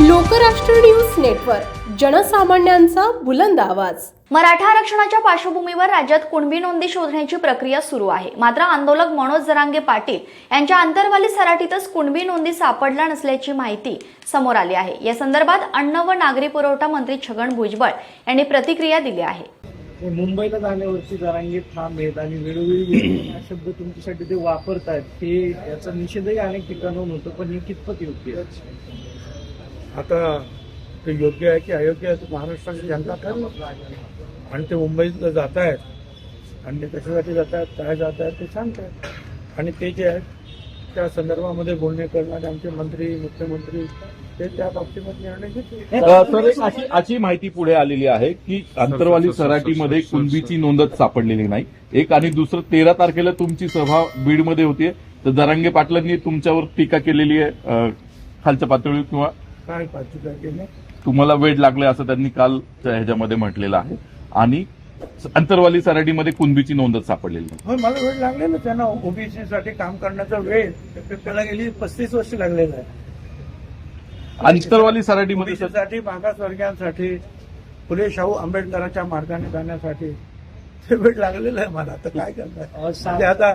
Lokrashtra news network जनसामान्यांचा बुलंद आवाज. मराठा आरक्षणाच्या पार्श्वभूमीवर राज्यात कुणबी नोंदी शोधण्याची प्रक्रिया सुरू आहे. मात्र आंदोलक मनोज जरांगे पाटील यांच्या अंतरवाली सराटीतच कुणबी नोंदी सापडल्या नसल्याची माहिती समोर आली आहे. या संदर्भात अन्न व नागरी पुरवठा मंत्री छगन भुजबळ यांनी प्रतिक्रिया दिली आहे. मुंबईला जाण्यावरती जरांगे ठाम आहेत आणि वेळोवेळी शब्द तुमच्यासाठी ते वापरतायत हे याचा निषेधही अनेक ठिकाणाहून होतो पण हे कितपत योग्य आहे? आता ते योग्य आहे की अयोग्य आहे ते महाराष्ट्राची जनता ठरवत आणि ते मुंबईला जात आहेत. आणि ते कशासाठी जात आहेत काय जात आहेत ते सांगतात. आणि ते जे आहेत त्या संदर्भामध्ये बोलणे करणारे आमचे मंत्री मुख्यमंत्री ते त्या बाबतीमध्ये निर्णय घेतील. अ, सर एक अशी अशी माहिती पुढे आलेली आहे की आंतरवाली सराटीमध्ये कुणबीची नोंदच सापडलेली नाही. एक आणि दुसरं तेरा तारखेला तुमची सभा बीडमध्ये होतीये. तर जरांगे पाटलांनी तुमच्यावर टीका केलेली आहे खालच्या पातळीवर किंवा काय तारखेला तुम्हाला वेळ लागले असं त्यांनी काल ह्याच्यामध्ये म्हटलेलं आहे. आणि अंतरवाली सराटीमध्ये कुणबीची नोंदच सापडलेली नाही. हो मला वेळ लागलेला त्यांना ओबीसी साठी काम करण्याचा वेळ त्याला गेली पस्तीस वर्ष लागलेला आहे. अंतरवाली सराटीमध्ये सर ओबीसीसाठी मागासवर्गीयांसाठी फुले शाहू आंबेडकरांच्या मार्गाने जाण्यासाठी ते वेळ लागलेला आहे मला. आता काय करणार? आता